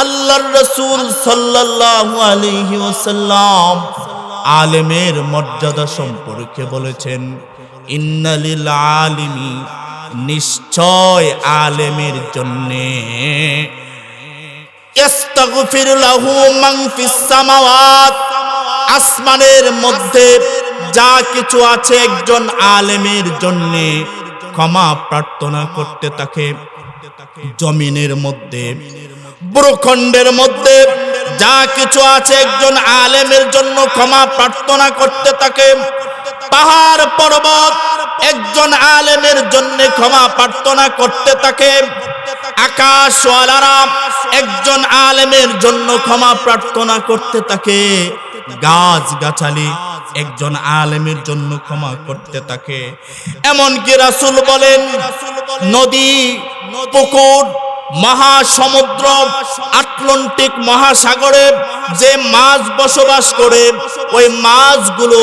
আল্লাহর রসুল সাল্লাল্লাহু আলাইহি ওয়াসাল্লাম আলেমের মর্যাদা সম্পর্কে বলেছেন, ইন্নালিল আলিমি নিশ্চয় আলেমের জন্যে মান আসমানের মধ্যে যা কিছু আছে একজন আলেমের জন্য ক্ষমা প্রার্থনা করতে তাকে জমিনের মধ্যে ভূখণ্ডের মধ্যে যা কিছু আছে, একজন আলেমের জন্য ক্ষমা প্রার্থনা করতে থাকে পাহাড় পর্বত, একজন আলেমের জন্য ক্ষমা প্রার্থনা করতে থাকে আকাশওয়ালারা একজন আলেমের জন্য ক্ষমা প্রার্থনা করতে থাকে গাছ গাছালি একজন আলেমের জন্য ক্ষমা করতে থাকে এমনকি রাসূল বলেন, নদী, পুকুর মহাসমুদ্র আটলান্টিক মহাসাগরে যে মাছ বসবাস করে, ওই মাছগুলো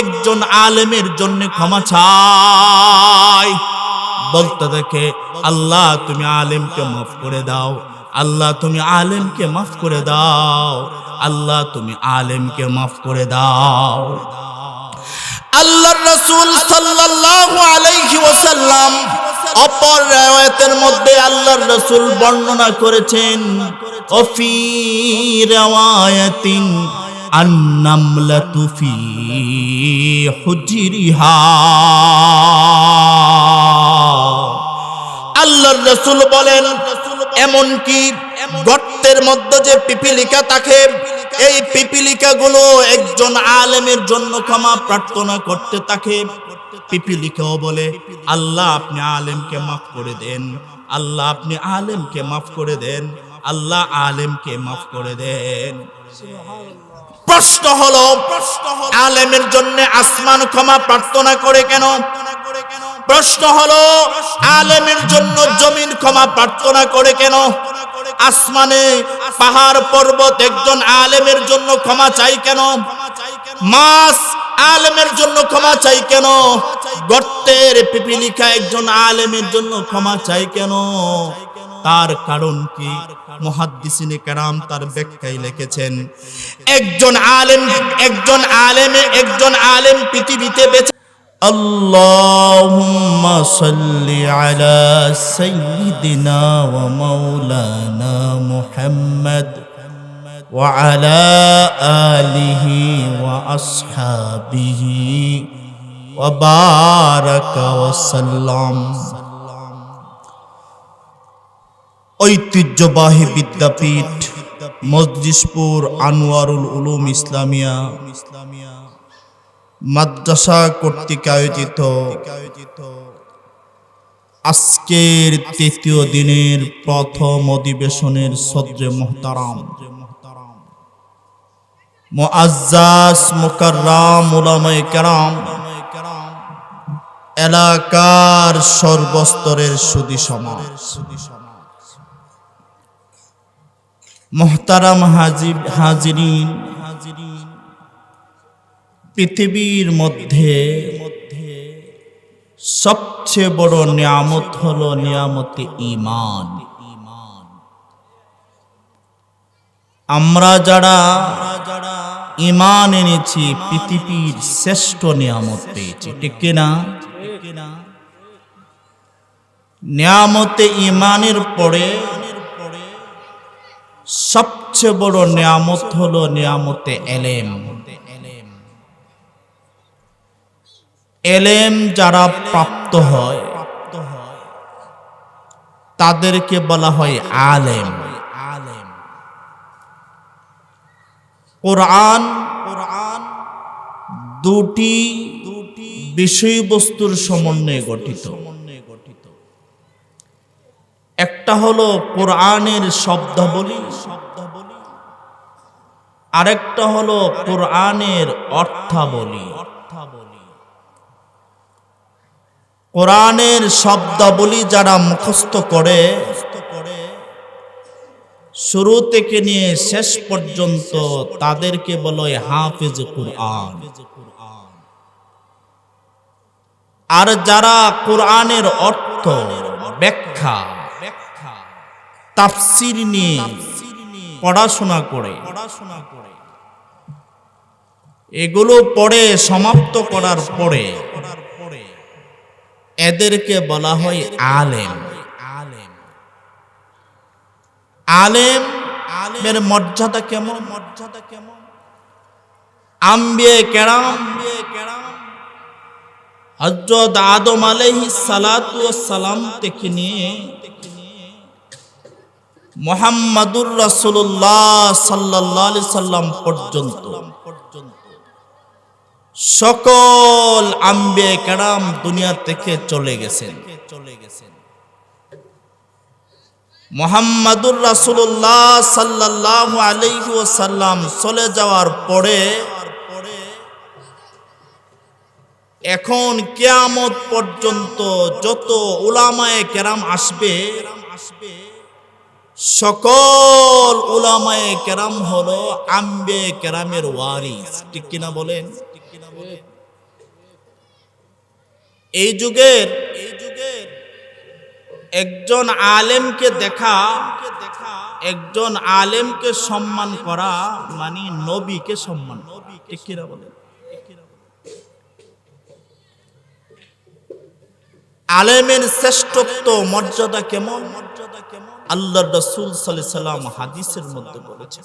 একজন আলেমের জন্য ক্ষমা চায় বলতে দেখে, আল্লাহ তুমি আলেমকে মাফ করে দাও, আল্লাহ তুমি আলেমকে মাফ করে দাও, আল্লাহ তুমি আলেমকে মাফ করে দাও। আল্লাহর রাসূল সাল্লাল্লাহু আলাইহি ওয়াসাল্লাম অপর রেওয়ায়তের মধ্যে আল্লাহর রসুল বর্ণনা করেছেন, অফি রেওয়ায়তিন আন্নামলাতু ফি হুজরিহা। আল্লাহর রসুল বলেন এমন কি গর্তের মধ্যে যে পিপিলিকা থাকে, এই পিপিলিকা গুলো একজন আলেমের জন্য ক্ষমা প্রার্থনা করতে থাকে। পিপিলিকাও বলে, আল্লাহ, আপনি আলেমকে মাফ করে দেন। আল্লাহ, আপনি আলেমকে মাফ করে দেন। আল্লাহ আলেমকে মাফ করে দেন। প্রশ্ন হলো, আলেমের জন্য আসমান ক্ষমা প্রার্থনা করে কেন? প্রশ্ন হলো, আলেমের জন্য জমিন ক্ষমা প্রার্থনা করে কেন? আসমানে পাহাড় পর্বত একজন আলেমের জন্য ক্ষমা চাই কেন? মাস আলেমের জন্য ক্ষমা চাই কেন? গর্তের পিপিলিকা একজন আলেমের জন্য ক্ষমা চাই কেন? তার কারণ কি? মহাদ্দিসিনে কারাম তার ব্যাখ্যায় লিখেছেন, একজন আলেম, একজন আলেমে একজন আলেম পৃথিবীতে বেঁচে اللهم صل على سيدنا ومولانا محمد وعلى آله وأصحابه وبارك وسلم ঐতিহ্যবাহী বিদ্যাপীঠ মজলিশপুর আনোয়ারুল উলুম ইসলামিয়া মাদ্রাসা কর্তৃক আয়োজিত আজকের তৃতীয় দিনের প্রথম অধিবেশনের সদ্রে মোহতারাম। মুআজ্জাজ মুকাররাম উলামায়ে কেরাম এলাকার সর্বস্তরের সুদী সমাজ। মোহতারাম হাজির হাজিরিন পৃথিবীর মধ্যে মধ্যে সবচেয়ে বড় নিয়ামত হলো নিয়ামতে ইমান ইমান আমরা যারা যারা ইমান এনেছি, পৃথিবীর শ্রেষ্ঠ নিয়ামত পেয়েছি, ঠিক কিনা? নিয়ামতে ইমানের পরে সবচেয়ে বড় নিয়ামত হলো নিয়ামতে এলেম। এলেম যারা প্রাপ্ত হয়, তাদেরকে বলা হয় আলেম। আলেম কোরআন কোরআন দুটি দুটি বিষয়বস্তুর সমন্বয়ে গঠিত। একটা হলো কোরআনের শব্দাবলী, আরেকটা হলো কোরআনের অর্থাবলী। কোরআনের শব্দাবলী যারা মুখস্থ করে, শুরু থেকে নিয়ে শেষ পর্যন্ত তাদেরকে বলে হাফিজ কোরআন। আর যারা কোরআনের অর্থ ব্যাখ্যা, তাফসির নিয়ে পড়াশোনা করে পড়াশোনা করে এগুলো পড়ে সমাপ্ত করার পরে এদেরকে বলা হয় আলেম। আলেম আলেম আলেমের মর্যাদা কেমন? মর্যাদা কেমন আম্বিয়ে কেরাম কেরাম হজরত আদম আলাইহি সালাতু সালাম থেকে নিয়ে মোহাম্মদুর রাসূলুল্লাহ সাল্লাল্লাহু আলাইহি সাল্লাম পর্যন্ত সকল আম্বে কেরাম দুনিয়া থেকে চলে গেছেন। চলে গেছেন মোহাম্মদুর রাসূলুল্লাহ সাল্লাল্লাহু আলাইহি ওয়াসাল্লাম চলে যাওয়ার পরে এখন কেয়ামত পর্যন্ত যত উলামায়ে কেরাম আসবে, সকল উলামায়ে কেরাম হলো আম্বে কেরামের ওয়ারিস। ঠিক কিনা বলেন? এই যুগের এই যুগের একজন আলেমকে দেখা, একজন আলেমকে সম্মান করা মানে নবীকে সম্মান কিনা বলেন? আলেমের শ্রেষ্ঠত্ব, মর্যাদা কেমন? মর্যাদা কেমন আল্লাহ রসুল সাল্লাম হাদিসের মধ্যে বলেছেন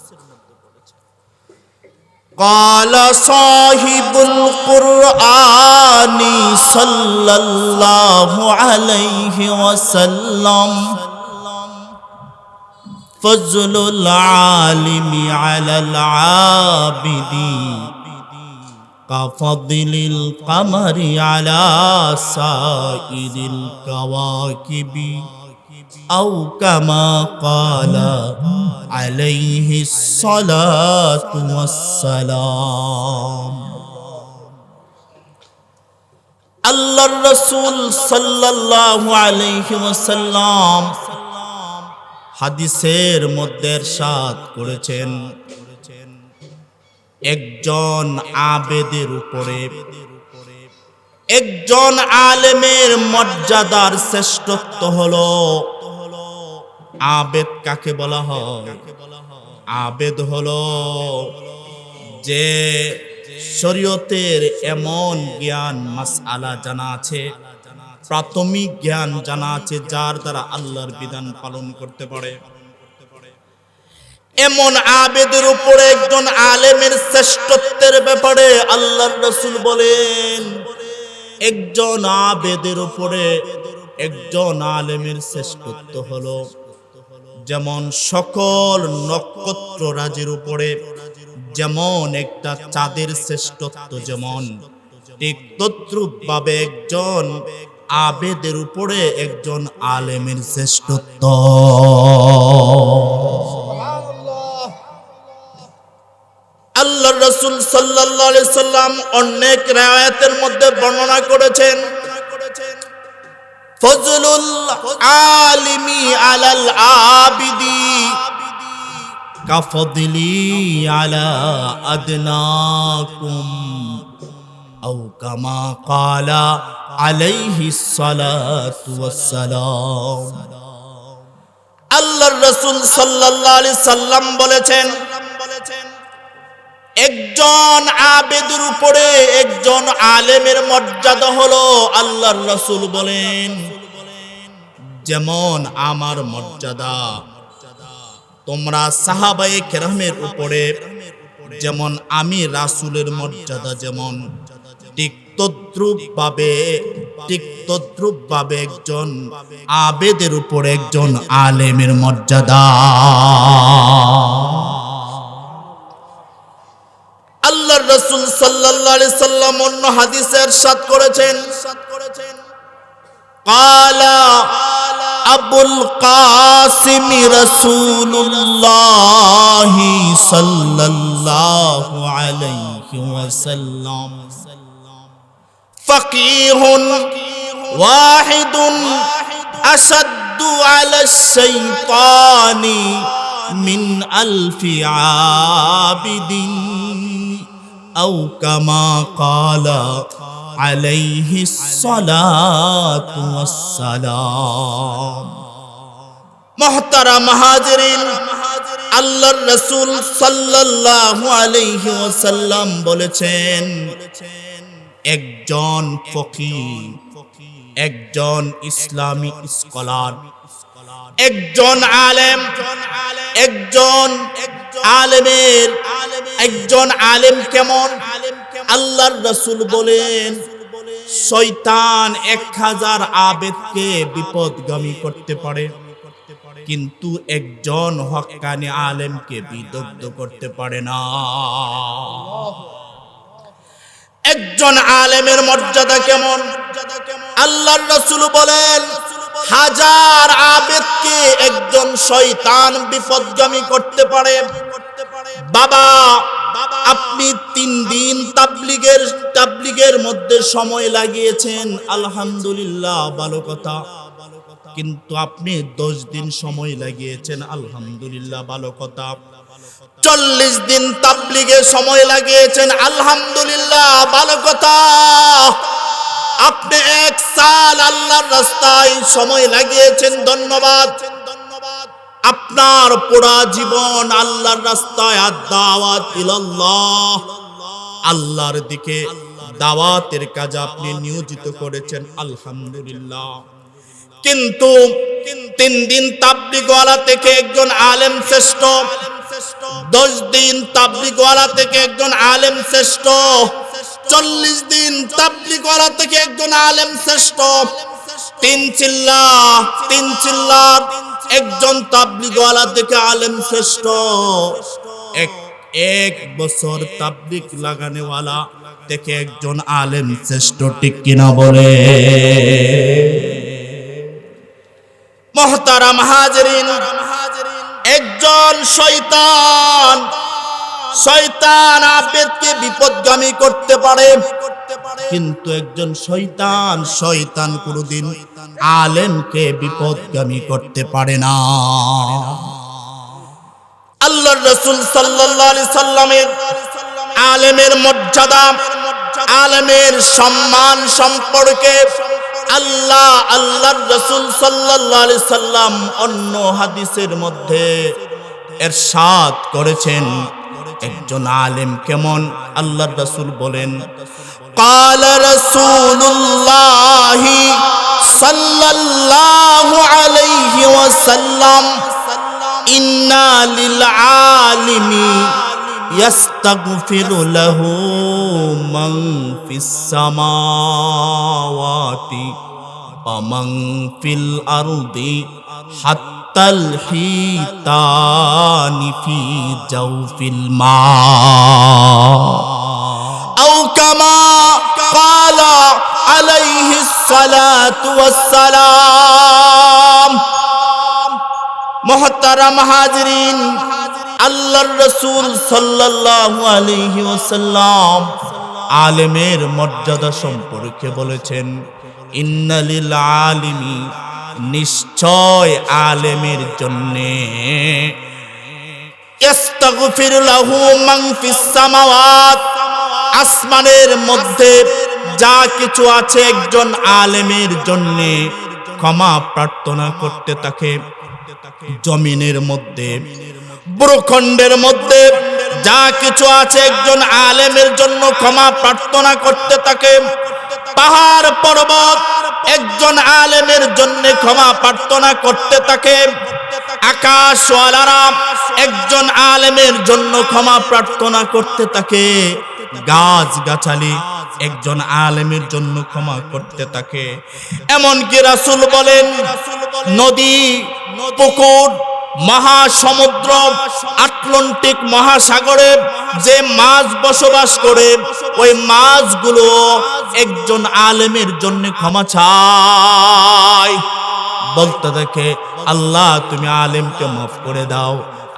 قال صاحب القرآن صلى الله عليه وسلم فضل العالم على العابد كفضل القمر على سائر الكواكب. أو كما قال عليه الصلاة والسلام আল্লাহর রসুল সাল্লাল্লাহু আলাইহি ওয়াসাল্লাম হাদিসের মধ্যে ارشاد করেছেন একজন আবেদের উপরে একজন আলেমের মর্যাদার শ্রেষ্ঠত্ব হলো আবেদ কাকে বলা হয়? আবেদ হলো যে শরীয়তের এমন জ্ঞান মাসআলা জানা আছে, প্রাথমিক জ্ঞান জানা আছে যার দ্বারা আল্লাহর বিধান পালন করতে পারে। এমন আবেদের উপরে একজন আলেমের শ্রেষ্ঠত্বের ব্যাপারে আল্লাহর রসুল বলেন, একজন আবেদের উপরে একজন আলেমের শ্রেষ্ঠত্ব হলো যেমন সকল নক্ষত্র রাজের উপরে, যেমন একটা চাঁদের শ্রেষ্ঠত্ব যেমন, ঠিক তদ্রুপ ভাবে একজন আবেদের উপরে একজন আলেমের শ্রেষ্ঠত্ব। আল্লাহ রসুল আলাইহি সাল্লাম অনেক রায়াতের মধ্যে বর্ণনা করেছেন ফজলুল আলিমি আলাল আবিদি কাফদলি আলা আদনাকুম আও কামা কালা আলাইহি সালাতু ওয়াসসালাম। আল্লাহর রাসূল সাল্লাম বলেছেন একজন আবেদের উপরে একজন আলেমের মর্যাদা হলো আল্লাহর রসুল বলেন। যেমন আমার মর্যাদা, তোমরা সাহাবায়ে কেরামের উপরে, যেমন আমি রাসুলের মর্যাদা যেমন, ঠিক তদ্রুপ ভাবে ঠিক ভাবে একজন আবেদের উপরে একজন আলেমের মর্যাদা আল্লাহর রাসূল সাল্লাল্লাহু আলাইহি সাল্লাম অন্য হাদিসে ارشاد করেছেন قالا আবুল কাসিম রাসূলুল্লাহ সাল্লাল্লাহু আলাইহি ওয়াসাল্লাম فقيه واحد أشد على الشيطان من ألف عابد আও কামা কালা আলাইহি সালাতু ওয়াসসালাম। মহতারা মাহাজরিন, আল্লাহর রসুল সাল্লাল্লাহু আলাইহি ওয়াসাল্লাম বলেছেন, একজন ফকির, একজন ইসলামী স্কলার, একজন আলেম, একজন আলেমের একজন আলেম কেমন? আল্লাহর রসুল বলেন, শয়তান এক হাজার আবেদকে বিপদগামী করতে পারে, কিন্তু একজন হক্কানি আলেমকে বিদগ্ধ করতে পারে না। একজন আলেমের মর্যাদা কেমন? আল্লাহর রসুল বলেন হাজার আবেদকে একজন শয়তান বিপদগামী করতে পারে। বাবা, আপনি তিন দিন তাবলিগের তাবলিগের মধ্যে সময় লাগিয়েছেন। আলহামদুলিল্লাহ, ভালো কথা। কিন্তু আপনি দশ দিন সময় লাগিয়েছেন। আলহামদুলিল্লাহ, ভালো কথা। চল্লিশ দিন তাবলিগে সময় লাগিয়েছেন। আলহামদুলিল্লাহ, ভালো কথা। আপনি এক সাল আল্লাহর রাস্তায় সময় লাগিয়েছেন, ধন্যবাদ। আপনার পুরা জীবন আল্লাহর রাস্তায় দাওয়াত ইলাল্লাহ। আল্লাহর দিকে দাওয়াতের কাজ আপনি নিয়োজিত করেছেন, আলহামদুলিল্লাহ। কিন্তু তিন দিন তাবলিগওয়ালা থেকে একজন আলেম শ্রেষ্ঠ, দশ দিন তাবলিগওয়ালা থেকে একজন আলেম শ্রেষ্ঠ চল্লিশ দিন তাবলিগওয়ালা থেকে একজন আলেম শ্রেষ্ঠ। তিন চিল্লা, তিন চিল্লার একজন তাবলিগওয়ালা থেকে আলেম শ্রেষ্ঠ। এক এক বছর তাবলিক লাগানেওয়ালা থেকে একজন আলেম শ্রেষ্ঠ, ঠিক কিনা বলে? মহতারাম হাজরিন, একজন শয়তান শয়তান আবেদকে বিপদগামী করতে পারে। কিন্তু একজন শয়তান শয়তান কোনদিন আলেমকে বিপদগামী করতে পারে না। আল্লাহর রসুল সাল্লাল্লাহু সাল্লামের আলেমের মর্যাদা, আলেমের সম্মান সম্পর্কে আল্লাহ, আল্লাহর রসুল সাল্লাল্লাহু সাল্লাম অন্য হাদিসের মধ্যে এরশাদ করেছেন। একজন আলেম কেমন আল্লাহর রসুল বলেন قال رسول الله صلى الله عليه وسلم إن للعالم يستغفر له من في السماوات ومن في الأرض حتى الحيتان في جوف الماء أو كما قال عليه الصلاة والسلام محترم হাজরিন আল্লাহর রসুল সাল্লাল্লাহু আলাইহি ওয়াসাল্লাম আলেমের মর্যাদা সম্পর্কে বলেছেন ইন্নালিল আলিমি, নিশ্চয় আলেমের জন্যে। মান আসমানের মধ্যে যা কিছু আছে একজন আলেমের জন্য ক্ষমা প্রার্থনা করতে থাকে। জমিনের মধ্যে, ভূখণ্ডের মধ্যে যা কিছু আছে একজন আলেমের জন্য ক্ষমা প্রার্থনা করতে থাকে। পাহাড় পর্বত, একজন আলেমের জন্য ক্ষমা প্রার্থনা করতে থাকে। আকাশওয়ালারা একজন আলেমের জন্য ক্ষমা প্রার্থনা করতে থাকে। গাছ গাছালি একজন আলেমের জন্য ক্ষমা করতে থাকে। এমনকি রাসুল বলেন, নদী, পুকুর মহাসমুদ্র আটলান্টিক মহাসাগরে যে মাছ বসবাস করে, ওই মাছগুলো একজন আলেমের জন্য ক্ষমা চায় বলতে দেখে, আল্লাহ তুমি আলেমকে মাফ করে দাও,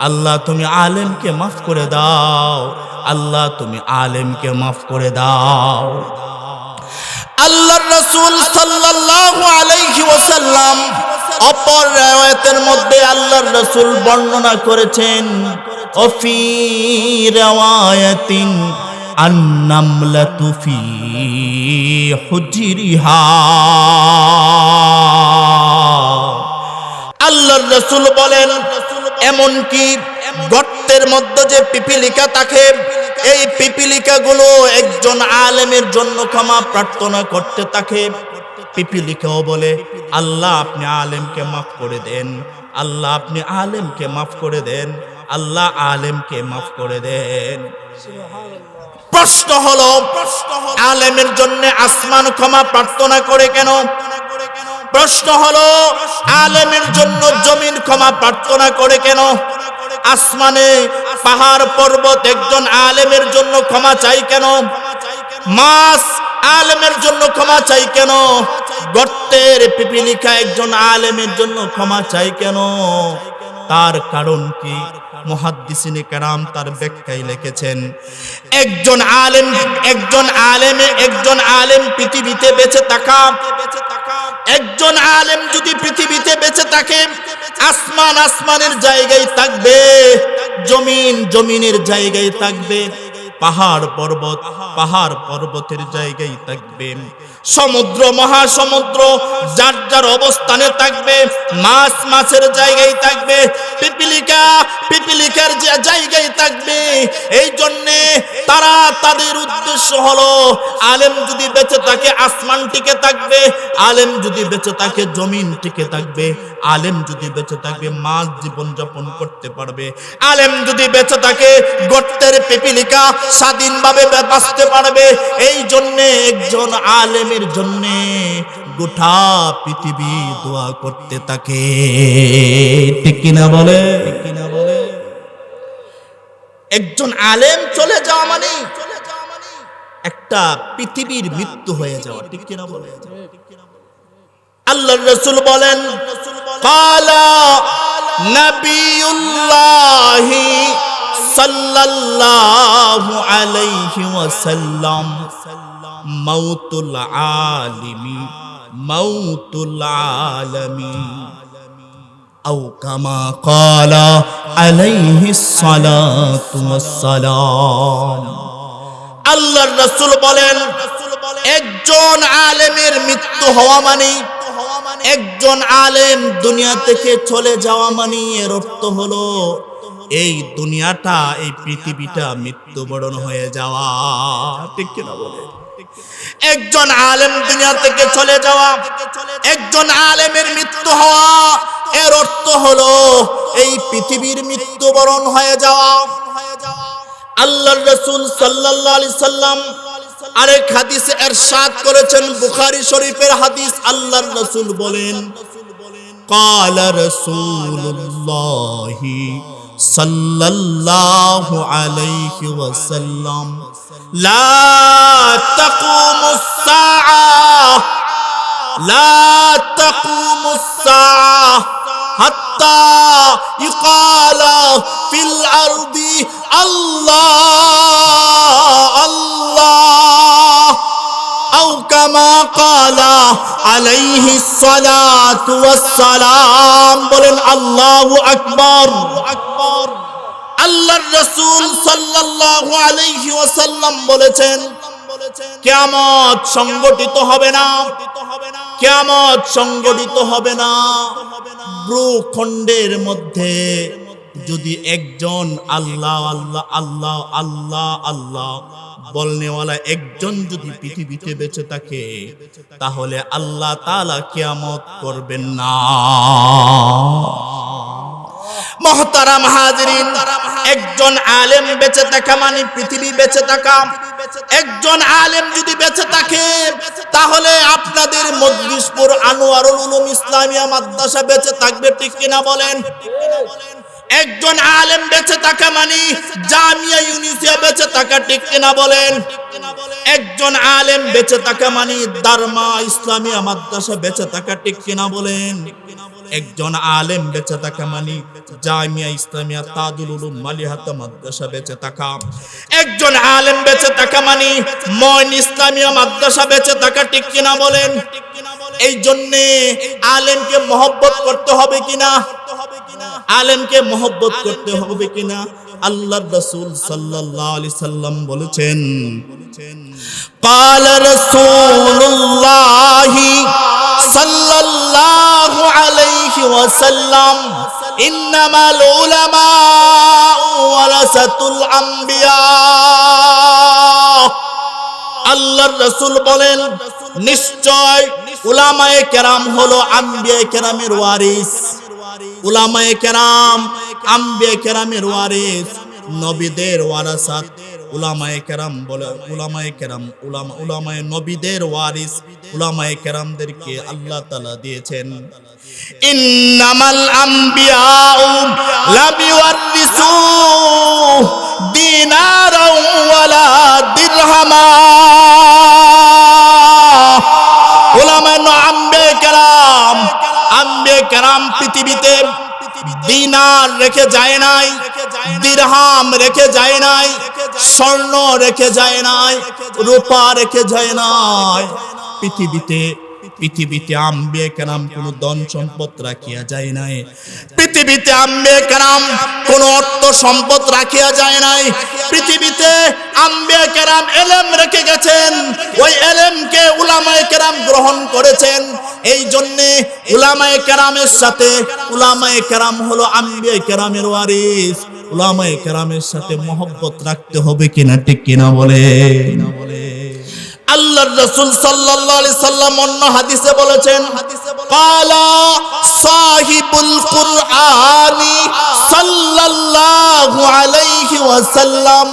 আল্লাহ তুমি আলেমকে মাফ করে দাও, আল্লাহ তুমি আলেমকে মাফ করে দাও। আল্লাহর রাসূল সাল্লাল্লাহু আলাইহি ওয়াসাল্লাম অপর রাওয়ায়াতের মধ্যে আল্লাহর রসুল বর্ণনা করেছেন, অফি রাওয়ায়াতিন আন্নামলাতু ফি হুজরিহা। আল্লাহর রসুল বলেন এমন কি গর্তের মধ্যে যে পিপিলিকা থাকে, এই পিপিলিকা গুলো একজন আলেমের জন্য ক্ষমা প্রার্থনা করতে থাকে। পিপিলিকাও বলে, আল্লাহ আপনি আলেমকে মাফ করে দেন, আল্লাহ আপনি আলেমকে মাফ করে দেন, আল্লাহ আলেমকে মাফ করে দেন। প্রশ্ন হলো, আলেমের জন্য আসমান ক্ষমা প্রার্থনা করে কেন? প্রশ্ন হলো, আলেমের জন্য জমিন ক্ষমা প্রার্থনা করে কেন? আসমানে পাহাড় পর্বত একজন আলেমের জন্য ক্ষমা চাই কেন? মাস আলেমের জন্য ক্ষমা চাই কেন? গর্তের পিপিলিকা একজন আলেমের জন্য ক্ষমা চাই কেন? তার কারণ কি? মুহাদ্দিসিনে কারাম তার ব্যাখ্যায় লিখেছেন, একজন আলেম, একজন আলেমে একজন আলেম পৃথিবীতে বেঁচে থাকা, একজন আলেম যদি পৃথিবীতে বেঁচে থাকে, আসমান আসমানের জায়গায় থাকবে, জমিন জমিনের জায়গায় থাকবে পাহাড় পর্বত পাহাড় পর্বতের জায়গায় থাকবে সমুদ্র, মহাসমুদ্র, যার যার অবস্থানে থাকবে, মাছ মাছের জায়গায় থাকবে, পিপিলিকা, পিপিলিকার যে জায়গায় থাকবে, এই জন্যে তারা তাদের উদ্দেশ্য হলো, আলেম যদি বেঁচে থাকে, আসমান টিকে থাকবে, আলেম যদি বেঁচে থাকে, জমিন টিকে থাকবে, আলেম যদি বেঁচে থাকবে মাছ জীবন যাপন করতে পারবে, আলেম যদি বেঁচে থাকে, গর্তের পিপিলিকা স্বাধীনভাবে বাঁচতে পারবে, এই জন্যে একজন আলেমের জন্যে গোটা পৃথিবী দোয়া করতে থাকে। কিনা বলে? কিনা বলে? একজন আলেম চলে যাওয়া মানে? একটা পৃথিবীর মৃত্যু হয়ে যাওয়া। ঠিক কিনা বলে? আল্লাহর রসুল বলেন, কালা নবিউল্লাহি সাল্লাল্লাহু আলাইহি ওয়াসাল্লাম। মাউতুল আলিমি মাউতুল আলামি أو كما قال عليه الصلاة والسلام আল্লাহর রসুল বলেন একজন আলেমের মৃত্যু হওয়া মানে একজন আলেম দুনিয়া থেকে চলে যাওয়া মানে এর অর্থ হলো এই দুনিয়াটা এই পৃথিবীটা মৃত্যুবরণ হয়ে যাওয়া ঠিক কিনা বলে একজন আলেম দুনিয়া থেকে চলে যাওয়া একজন আলেমের মৃত্যু হওয়া এর অর্থ হলো এই পৃথিবীর মৃত্যুবরণ হয়ে যাওয়া আল্লাহর রসুল সাল্লাল্লাহু আলাইহি সাল্লাম আরেক হাদিসে এরশাদ করেছেন বুখারী শরীফের হাদিস আল্লাহর রসুল বলেন قال رسول الله صلى الله عليه وسلم لا تقوم الساعة. لا تقوم الساعة حتى يقال في الأرض الله الله. أو كما قال عليه الصلاة والسلام بلن الله أكبر أكبر. আল্লাহর রাসূল সাল্লাল্লাহু আলাইহি ওয়াসাল্লাম বলেছেন, কিয়ামত সংগঠিত হবে না। কিয়ামত সংগঠিত হবে না। ভ্রুখণ্ডের মধ্যে যদি একজন আল্লাহ আল্লাহ আল্লাহ আল্লাহ আল্লাহ বলনেওয়ালা একজন যদি পৃথিবীতে বেঁচে থাকে, তাহলে আল্লাহ তাআলা কিয়ামত করবেন না। মহতারাম হাজরিন, একজন আলেম বেঁচে থাকা মানে পৃথিবী বেঁচে থাকা। একজন আলেম যদি বেঁচে থাকে, তাহলে আপনাদের মজলিশপুর আনোয়ারুল উলুম ইসলামিয়া মাদ্রাসা বেঁচে থাকবে, ঠিক কিনা বলেন? একজন আলেম বেঁচে থাকা মানে জামিয়া ইউনিসিয়া বেঁচে থাকা ঠিক কিনা বলেন? একজন আলেম বেঁচে থাকা মানে দারমা ইসলামিয়া মাদ্রাসা বেঁচে থাকা ঠিক কিনা বলেন? একজন আলেম বেঁচে থাকা মানে জামিয়া ইসলামিয়া তাদুল উলুম মালিহাতা মাদ্রাসা বেঁচে থাকা। একজন আলেম বেঁচে থাকা মানে ময়ন ইসলামিয়া মাদ্রাসা বেঁচে থাকা ঠিক কিনা বলেন? এই জন্যে আলেমকে মহব্বত করতে হবে কিনা? আলেমকে মহব্বত করতে হবে কিনা আল্লাহ রসুল সাল্লাল্লাহু আলাইহি সাল্লাম বলেছেন قال رسول الله সাল্লাল্লাহু আলাইহি ওয়াসাল্লাম ইন্নামাল উলামা ওয়ারাসাতুল আম্বিয়া আল্লাহর রাসূল বলেন নিশ্চয় উলামায়ে কেরাম হলো আম্বিয়া কেরামের ওয়ারিস উলামায়ে কেরাম, আম্বিয়া কেরামের ওয়ারিস, নবীদের ওয়ারাসাত। উলামায়ে কেরাম বলে, উলামায়ে কেরাম, উলামা, উলামায়ে নবীদের ওয়ারিস, উলামায়ে কেরামদেরকে আল্লাহ তাআলা দিয়েছেন। ইন্নামাল আম্বিয়াউ লাম ইউয়ারিসু দিনারাও ওয়ালা দিরহামা। উলামায়ে আম্বে কেরাম আম্বে কেরাম পৃথিবীতে দিনার রেখে যায় নাই, দিরহাম রেখে যায় নাই, স্বর্ণ রেখে যায় নাই, রূপা রেখে যায় নাই। পৃথিবীতে পৃথিবীতে আম্বে কেরাম কোন ধন সম্পদ রাখিয়া যায় নাই। পৃথিবীতে আম্বে কেরাম কোন অর্থ সম্পদ রাখিয়া যায় নাই। পৃথিবীতে আম্বে কেরাম এলেম রেখে গেছেন। ওই এলেমকে উলামায়ে কেরাম গ্রহণ করেছেন। এই জন্যে উলামায়ে কেরামের সাথে, উলামায়ে কেরাম হলো আম্বে কেরামের ওয়ারিস। উলামায়ে কেরামের সাথে মহব্বত রাখতে হবে কিনা, ঠিক কিনা বলে আল্লাহর রাসূল সাল্লাল্লাহু আলাইহি সাল্লাম অন্য হাদিসে বলেছেন, কালা সাহিবুল কুরআনি সাল্লাল্লাহু আলাইহি ওয়াসাল্লাম,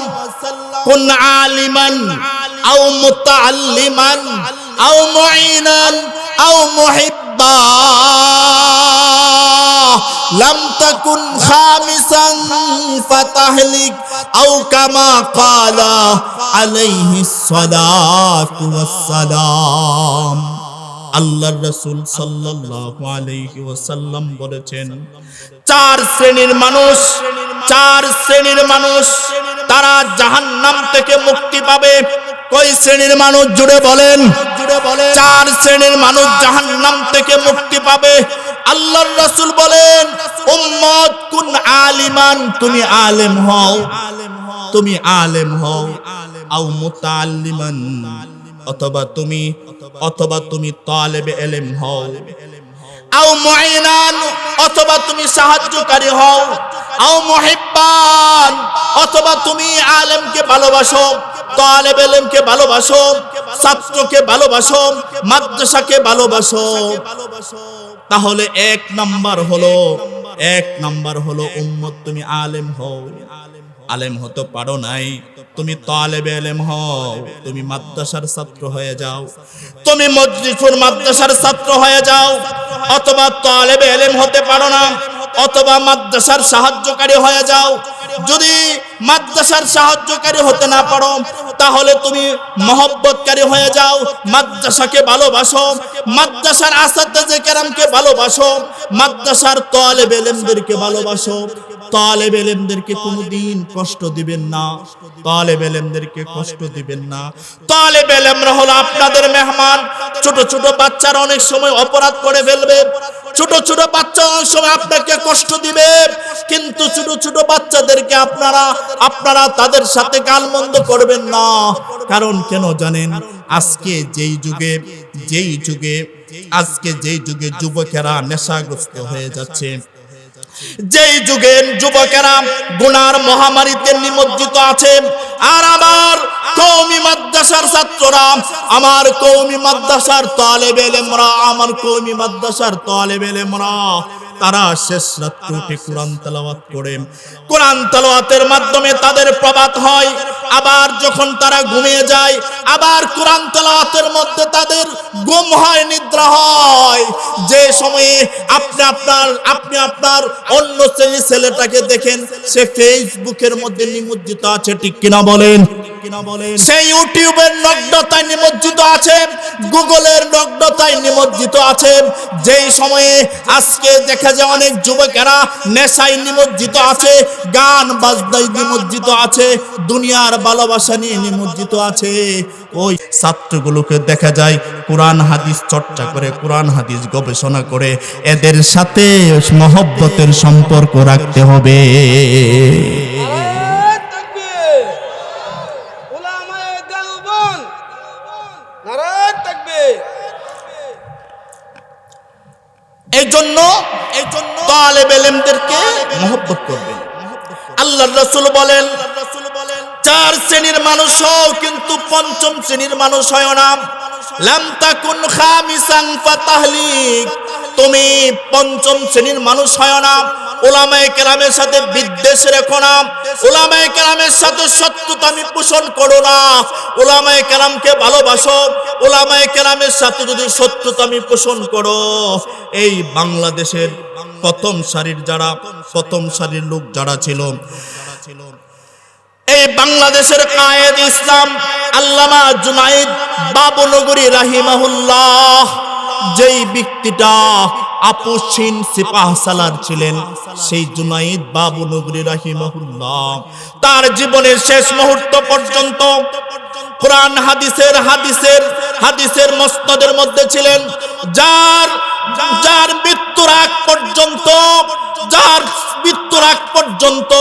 কুন আলিমান আও মুতাআল্লিমান আও মুঈনান আও মুহিব্বা لم تكن خامسا فتهلك أو كما قال عليه الصلاة والسلام আল্লাহর রসুল সাল্লাল্লাহু আলাইহি ওয়াসাল্লাম বলেছেন চার শ্রেণীর মানুষ চার শ্রেণীর মানুষ তারা জাহান্নাম থেকে মুক্তি পাবে কই শ্রেণির মানুষ জুড়ে বলেন? জুড়ে বলেন চার শ্রেণির মানুষ জাহান্নাম থেকে মুক্তি পাবে। আল্লাহর রাসূল বলেন, উম্মত, কুন আলিমান, তুমি আলেম হও। তুমি আলেম হও। আও মুতাআল্লিমান, অথবা তুমি অথবা তুমি তালেবে এলেম হও। আও মুঈনান, অথবা তুমি সাহায্যকারী হও। আও মুহিব্বান, অথবা তুমি আলেমকে ভালোবাসো। তালেব এলেমকে ভালোবাসো ছাত্রকে ভালোবাসো মাদ্রাসাকে ভালোবাসো। তাহলে এক নাম্বার হলো, এক নাম্বার হলো উম্মত, তুমি আলেম হও। আলেম হতে পারো নাই। তুমি তালেবে এলেম হও, তুমি মাদ্রাসার ছাত্র হয়ে যাও। তুমি মজলিসুর মাদ্রাসার ছাত্র হয়ে যাও, অথবা তালেবে এলেম হতে পারো না, অথবা মাদ্রাসার সাহায্যকারী হয়ে যাও। যদি মাদ্রাসার সাহায্যকারী হতে না পারো, তাহলে তুমি মহব্বতকারী হয়ে যাও, মাদ্রাসাকে ভালোবাসো, মাদ্রাসার আসাদে কেরামকে ভালোবাসো, মাদ্রাসার তালেব এলেমদেরকে ভালোবাসো। তালেব এলেমদেরকে কোনোদিন কষ্ট দিবেন না। তালেব এলেমদেরকে কষ্ট দিবেন না। তালেব এলেমরা হলো আপনাদের মেহমান। ছোট ছোট বাচ্চারা অনেক সময় অপরাধ করে ফেলবে। ছোট ছোট বাচ্চা অনেক সময় আপনাকে কষ্ট দিবে। কিন্তু ছোট ছোট বাচ্চাদেরকে আপনারা আপনারা তাদের সাথে গালমন্দ করবেন না। কারণ কেন জানেন? আজকে যেই যুগে যেই যুগে, আজকে যেই যুগে যুবকেরা নেশাগ্রস্ত হয়ে যাচ্ছে। যেই যুগের যুবকেরা গুনার মহামারীতে নিমজ্জিত আছে, আর আমার কৌমি মাদ্রাসার ছাত্ররা, আমার কৌমি মাদ্রাসার তলে বেলেমরা আমার কৌমি মাদ্রাসার তালেব এলেমরা তারা শেষ রাত্রে উঠে কোরআন তেলাওয়াত করে। কোরআন তেলাওয়াতের মাধ্যমে তাদের প্রবাদ হয়। আবার যখন তারা ঘুমিয়ে যায়, আবার কোরআন তালাওয়াতের মধ্যে তাদের ঘুম হয়, নিদ্রা হয়। যে সময়ে আপনি আপনার আপনি আপনার অন্য শ্রেণির ছেলেটাকে দেখেন, সে ফেসবুকের মধ্যে নিমজ্জিত আছে, ঠিক কিনা বলেন? কিনা বলেন। সেই ইউটিউবের নগ্নতায় নিমজ্জিত আছে, গুগলের নগ্নতায় নিমজ্জিত আছে। যেই সময়ে আজকে দেখা যায় অনেক যুবকেরা নেশায় নিমজ্জিত আছে, গান বাজনায় নিমজ্জিত আছে, দুনিয়ার ভালোবাসা নিয়ে নিমজ্জিত আছে। ওই ছাত্রগুলোকে দেখা যায় কোরআন হাদিস চর্চা করে, কোরআন হাদিস গবেষণা করে। এদের সাথে মহব্বতের সম্পর্ক রাখতে হবে। এই জন্য এই জন্য তালেবেলেমদেরকে মহব্বত করবেন। আল্লাহ রসুল বলেন চার শ্রেণির মানুষ হও কিন্তু পঞ্চম শ্রেণির মানুষ হয় না। লামতাকুন খামিসাং ফাতাহলিক। তুমি পঞ্চম শ্রেণির মানুষ হয় না। ওলামায়ে কেরামের সাথে বিদ্বেষ রেখো না। ওলামায়ে কেরামের সাথে শত্রুতা আমি পোষণ করো না। ওলামায়ে কেরামকে ভালোবাসো। ওলামায়ে কেরামের সাথে যদি শত্রুতা আমি পোষণ করো, এই বাংলাদেশের প্রথম সারির যারা, প্রথম সারির লোক যারা ছিল, এই বাংলাদেশের কায়েদ ইসলাম আল্লামা জুনাইদ বাবনগরী রাহিমাহুল্লাহ যেই ব্যক্তিটা আপুসিন সিপাহ সালার ছিলেন, সেই জুনাইদ বাবনগরী রাহিমাহুল্লাহ। তার জীবনের শেষ মুহূর্ত পর্যন্ত কোরআন হাদিসের হাদিসের হাদিসের মস্তদের মধ্যে ছিলেন। যার যার মৃত্যুর আগ পর্যন্ত, যার পর্যন্ত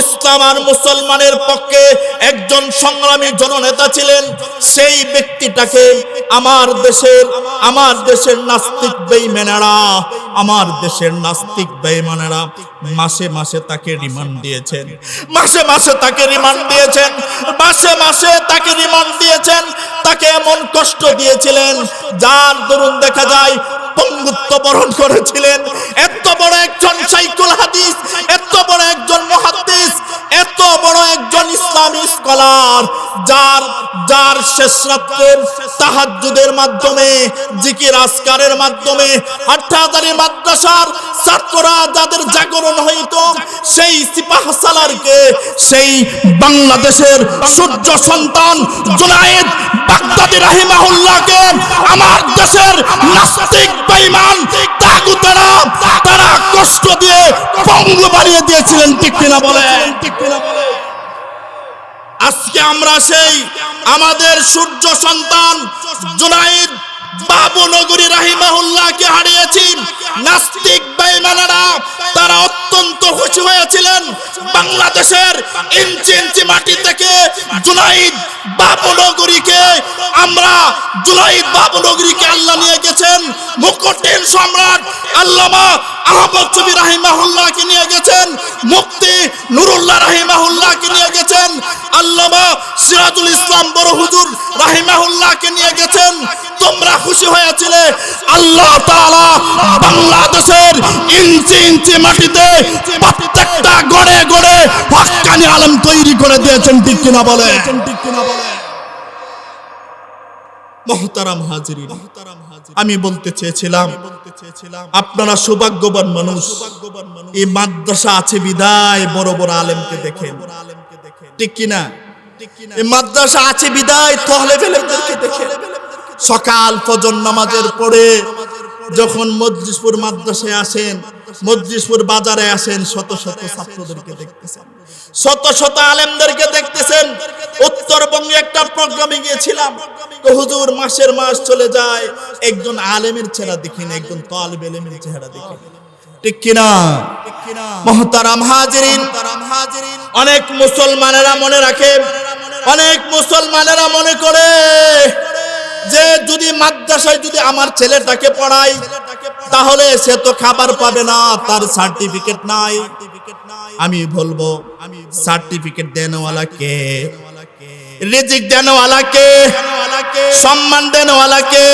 ইসলাম আর মুসলমানের পক্ষে একজন সংগ্রামী জননেতা ছিলেন, সেই ব্যক্তিটাকে আমার দেশের আমার দেশের নাস্তিক বেইমানেরা, আমার দেশের নাস্তিক বেইমানেরা মাসে মাসে তাকে রিমান্ড দিয়েছেন। মাসে মাসে তাকে রিমান্ড দিয়েছেন, মাসে মাসে তাকে রিমান্ড দিয়েছেন, তাকে এমন কষ্ট দিয়েছিলেন, যার দরুন দেখা যায় পঙ্গুত্ব বরণ করেছিলেন। এত বড় একজন সাইকুল হাদিস, এত বড় একজন মহাদ্দিস, এত বড় একজন ইসলামী স্কলার, যার যার শেষ রাত্রের তাহাজ্জুদের মাধ্যমে, জিকির আসকারের মাধ্যমে হাট্টাদারি মাদ্রাসার ছাত্ররা যাদের জাগরণ হইত, সেই সিপাহ সালারকে, সেই বাংলাদেশের সূর্য সন্তান জুনায়েদ রাহিমাহুল্লাহকে আমার দেশের নাস্তিক, বেঈমান তাগুতেরা তারা কষ্ট দিয়ে পঙ্গু বানিয়ে দিয়েছিলেন, ঠিক কিনা বলে? ঠিক বলেন আজকে আমরা সেই আমাদের সূর্য সন্তান জুনাইদ বাবু নগরী রাহিমাহুল্লাহকে হারিয়েছি নাস্তিক বেঈমানেরা তারা অত্যন্ত খুশি হয়েছিলেন। বাংলাদেশের ইঞ্চি ইঞ্চি মাটি থেকে জুনাইদ বাবু নগরীকে, আমরা জুনাইদ বাবু নগরীকে আল্লাহ নিয়ে গেছেন। মুকুটিন সম্রাট আল্লামা আহমদ ছবি রাহিমাহুল্লাহকে নিয়ে গেছেন। মুক্তি নুরুল্লাহ রাহিমাহুল্লাহকে নিয়ে গেছেন। আল্লামা সিরাজুল ইসলাম বড় হুজুর রাহিমাহুল্লাহকে নিয়ে গেছেন। তোমরা খুশি হয়েছিলে, আল্লাহ তাআলা বাংলাদেশের ইঞ্চি ইঞ্চি মাটিতে প্রত্যেকটা গড়ে গড়ে হক্কানি আলম তৈরি করে দিয়েছেন, ঠিক কিনা বলে? আমি বলতে চেয়েছিলাম, আপনারা সৌভাগ্যবান মানুষ, এই মাদ্রাসা আছে বিদায়, বড় বড় আলেমকে দেখেন। ঠিক কিনা? এই মাদ্রাসা আছে বিদায়, তহলে বেলেমদেরকে দেখেন। সকাল ফজর নামাজের পরে যখন মজলিসপুর মাদ্রাসায় আসেন মজলিসপুর বাজারে আসেন শত শত ছাত্রদেরকে দেখতেছেন। শত শত আলেমদেরকে দেখতেছেন। উত্তরবঙ্গে একটা প্রোগ্রামে গিয়েছিলাম। হুজুর মাসের মাস চলে যায়। একজন আলেমের চেহারা দেখি না একজন তালিব এলেমের চেহারা দেখি না। ঠিক কিনা? মহতারাম হাজিরিন। অনেক মুসলমানেরা মনে রাখে। অনেক মুসলমানেরা মনে করে যে যদি মাদ্রাসায় যদি আমার ছেলেটাকে পড়াই তাহলে সে তো খাবার পাবে না, তার সার্টিফিকেট নাই। আমি বলব সার্টিফিকেট দেনওয়ালা কে? রিজিক দেনওয়ালা কে? সম্মান দেনওয়ালা কে?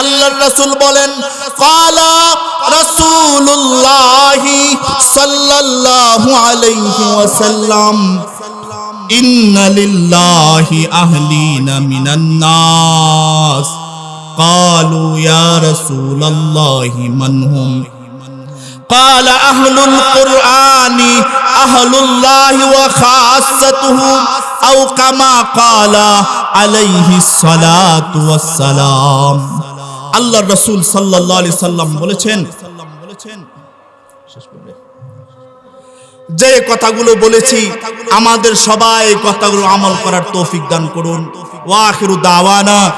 আল্লাহর রাসূল বলেন, কালা রাসূলুল্লাহ সাল্লাল্লাহু আলাইহি ওয়াসাল্লাম। ইন্না লিল্লাহি আহলিনা মিনান নাস قالوا يا رسول الله من هم قال أهل القرآن أهل الله وخاصته أو كما قال عليه الصلاة والسلام আল্লাহ রসুল সাল্লাহ আলি সাল্লাম বলেছেন যে কথাগুলো বলেছি আমাদের সবাই কথাগুলো আমল করার তৌফিক দান করুন। ওয়াখিরু দাওয়ানা।